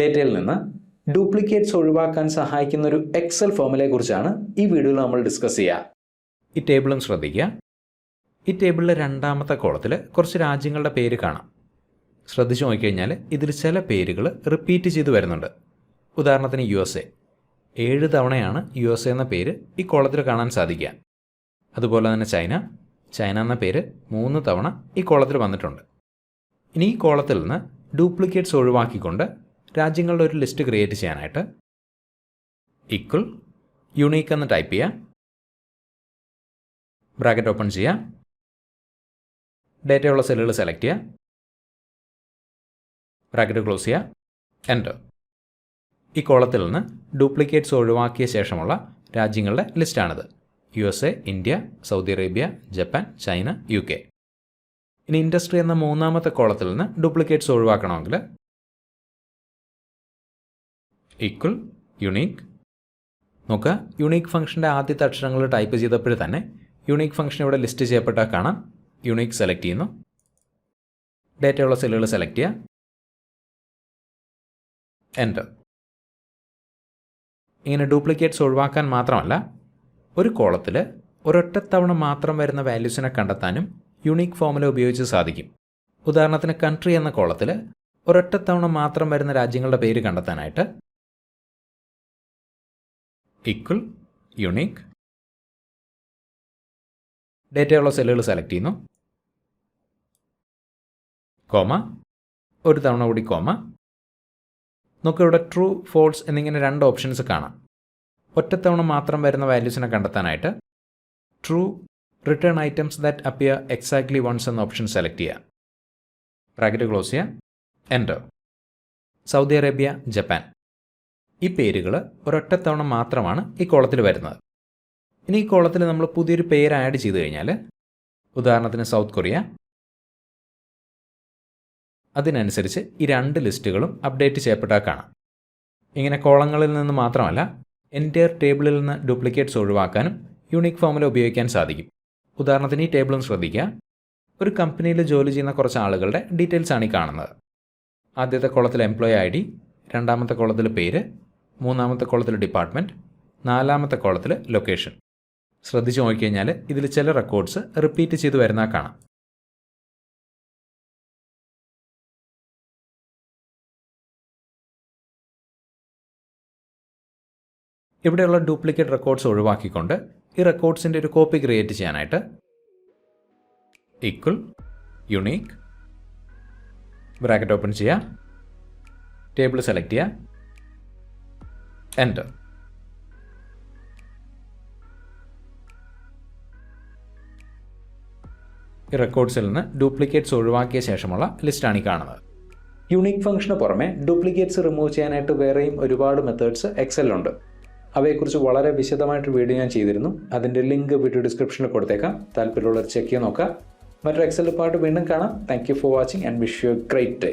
ഡേറ്റയിൽ നിന്ന് ഡ്യൂപ്ലിക്കേറ്റ്സ് ഒഴിവാക്കാൻ സഹായിക്കുന്ന ഒരു എക്സൽ ഫോമിലെ കുറിച്ചാണ് ഈ വീഡിയോയിൽ നമ്മൾ ഡിസ്കസ് ചെയ്യുക ഈ ടേബിളും ശ്രദ്ധിക്കുക. ഈ ടേബിളിലെ രണ്ടാമത്തെ കോളത്തിൽ കുറച്ച് രാജ്യങ്ങളുടെ പേര് കാണാം. ശ്രദ്ധിച്ചു നോക്കിക്കഴിഞ്ഞാൽ ഇതിൽ ചില പേരുകൾ റിപ്പീറ്റ് ചെയ്ത് വരുന്നുണ്ട്. ഉദാഹരണത്തിന് യു എസ് എ. ഏഴ് തവണയാണ് യു എസ് എ എന്ന പേര് ഈ കോളത്തിൽ കാണാൻ സാധിക്കുക. അതുപോലെ തന്നെ ചൈന. ചൈന എന്ന പേര് മൂന്ന് തവണ ഈ കോളത്തിൽ വന്നിട്ടുണ്ട്. ഇനി ഈ കോളത്തിൽ നിന്ന് ഡ്യൂപ്ലിക്കേറ്റ്സ് ഒഴിവാക്കിക്കൊണ്ട് രാജ്യങ്ങളുടെ ഒരു ലിസ്റ്റ് ക്രിയേറ്റ് ചെയ്യാനായിട്ട് ഈക്വൽ യുണീക്ക് എന്ന് ടൈപ്പ് ചെയ്യുക ബ്രാക്കറ്റ് ഓപ്പൺ ചെയ്യുക ഡേറ്റയുള്ള സെല്ലുകൾ സെലക്ട് ചെയ്യുക ബ്രാക്കറ്റ് ക്ലോസ് ചെയ്യുക എന്റർ ഈ കോളത്തിൽ നിന്ന് ഡ്യൂപ്ലിക്കേറ്റ്സ് ഒഴിവാക്കിയ ശേഷമുള്ള രാജ്യങ്ങളുടെ ലിസ്റ്റാണിത് U S A India Saudi Arabia Japan China U K ഇനി ഇൻഡസ്ട്രി എന്ന മൂന്നാമത്തെ കോളത്തിൽ നിന്ന് ഡ്യൂപ്ലിക്കേറ്റ്സ് ഒഴിവാക്കണമെങ്കിൽ ഈക്വൽ യുണീക്ക് നോക്കുക യുണീക്ക് ഫംഗ്ഷന്റെ ആദ്യത്തെ അക്ഷരങ്ങൾ ടൈപ്പ് ചെയ്തപ്പോൾ തന്നെ യുണീക്ക് ഫംഗ്ഷൻ ഇവിടെ ലിസ്റ്റ് ചെയ്യപ്പെട്ടാൽ കാണാം. യുണീക്ക് സെലക്ട് ചെയ്യുന്നു. ഡേറ്റയുള്ള സെല്ലുകൾ സെലക്ട് ചെയ്യുക എന്റർ ഇങ്ങനെ ഡ്യൂപ്ലിക്കേറ്റ്സ് ഒഴിവാക്കാൻ മാത്രമല്ല ഒരു കോളത്തിൽ ഒരൊറ്റ തവണ മാത്രം വരുന്ന വാല്യൂസിനെ കണ്ടെത്താനും യുണീക്ക് ഫോമുല ഉപയോഗിച്ച് സാധിക്കും. ഉദാഹരണത്തിന് കൺട്രി എന്ന കോളത്തിൽ ഒരൊറ്റ തവണ മാത്രം വരുന്ന രാജ്യങ്ങളുടെ പേര് കണ്ടെത്താനായിട്ട് ഈക്വൽ യുണീക്ക് ഡേറ്റയുള്ള സെല്ലുകൾ സെലക്ട് ചെയ്യുന്നു. കോമ ഒരു തവണ കൂടി കോമ. നമുക്ക് ഇവിടെ ട്രൂ ഫോൾസ് എന്നിങ്ങനെ രണ്ട് ഓപ്ഷൻസ് കാണാം. ഒറ്റത്തവണ മാത്രം വരുന്ന വാല്യൂസിനെ കണ്ടെത്താനായിട്ട് true return items that appear exactly once എന്ന ഓപ്ഷൻ സെലക്ട് ചെയ്യുക ബ്രാക്കറ്റ് ക്ലോസ് ചെയ്യുക. Enter Saudi Arabia Japan. ഈ പേരുകൾ ഒരൊറ്റത്തവണ മാത്രമാണ് ഈ കോളത്തിൽ വരുന്നത്. ഇനി ഈ കോളത്തിൽ നമ്മൾ പുതിയൊരു പേര് ആഡ് ചെയ്ത് കഴിഞ്ഞാൽ ഉദാഹരണത്തിന് സൗത്ത് കൊറിയ. അതിനനുസരിച്ച് ഈ രണ്ട് ലിസ്റ്റുകളും അപ്ഡേറ്റ് ചെയ്യപ്പെട്ടാൽ കാണാം. ഇങ്ങനെ കോളങ്ങളിൽ നിന്ന് മാത്രമല്ല എന്റയർ ടേബിളിൽ നിന്ന് ഡ്യൂപ്ലിക്കേറ്റ്സ് ഒഴിവാക്കാനും യൂണിക് ഫോമിൽ ഉപയോഗിക്കാൻ സാധിക്കും. ഉദാഹരണത്തിന് ഈ ടേബിളും ശ്രദ്ധിക്കുക. ഒരു കമ്പനിയിൽ ജോലി ചെയ്യുന്ന കുറച്ച് ആളുകളുടെ ഡീറ്റെയിൽസ് ആണ് ഈ കാണുന്നത്. ആദ്യത്തെ കോളത്തിൽ എംപ്ലോയി ഐ ഡി രണ്ടാമത്തെ കോളത്തിൽ പേര് മൂന്നാമത്തെ കോളത്തിൽ ഡിപ്പാർട്ട്മെന്റ് നാലാമത്തെ കോളത്തിൽ ലൊക്കേഷൻ. ശ്രദ്ധിച്ചു നോക്കിക്കഴിഞ്ഞാൽ ഇതിൽ ചില റെക്കോർഡ്സ് റിപ്പീറ്റ് ചെയ്ത് വരുന്ന കാണാം. ഇവിടെയുള്ള ഡ്യൂപ്ലിക്കേറ്റ് റെക്കോർഡ്സ് ഒഴിവാക്കിക്കൊണ്ട് ഈ റെക്കോർഡ്സിന്റെ ഒരു കോപ്പി ക്രിയേറ്റ് ചെയ്യാനായിട്ട് ഈക്വൽ യുണീക്ക് ബ്രാക്കറ്റ് ഓപ്പൺ ചെയ്യുക ടേബിൾ സെലക്ട് ചെയ്യുക എന്റർ ഈ റെക്കോർഡ്സിൽ നിന്ന് ഡ്യൂപ്ലിക്കേറ്റ്സ് ഒഴിവാക്കിയ ശേഷമുള്ള ലിസ്റ്റാണ് ഈ കാണുന്നത്. യുണീക്ക് ഫംഗ്ഷന് പുറമെ ഡ്യൂപ്ലിക്കേറ്റ്സ് റിമൂവ് ചെയ്യാനായിട്ട് വേറെയും ഒരുപാട് മെത്തേഡ്സ് എക്സലുണ്ട് അവയെക്കുറിച്ച് വളരെ വിശദമായിട്ട് വീഡിയോ ഞാൻ ചെയ്തിരുന്നു. അതിന്റെ ലിങ്ക് വീഡിയോ ഡിസ്ക്രിപ്ഷനിൽ കൊടുത്തേക്കാം. താല്പര്യമുള്ളവർ ചെക്ക് ചെയ്ത് നോക്കാം മറ്റൊരു എക്സൽ പാട്ട് വീണ്ടും കാണാം. Thank you for watching and wish you great day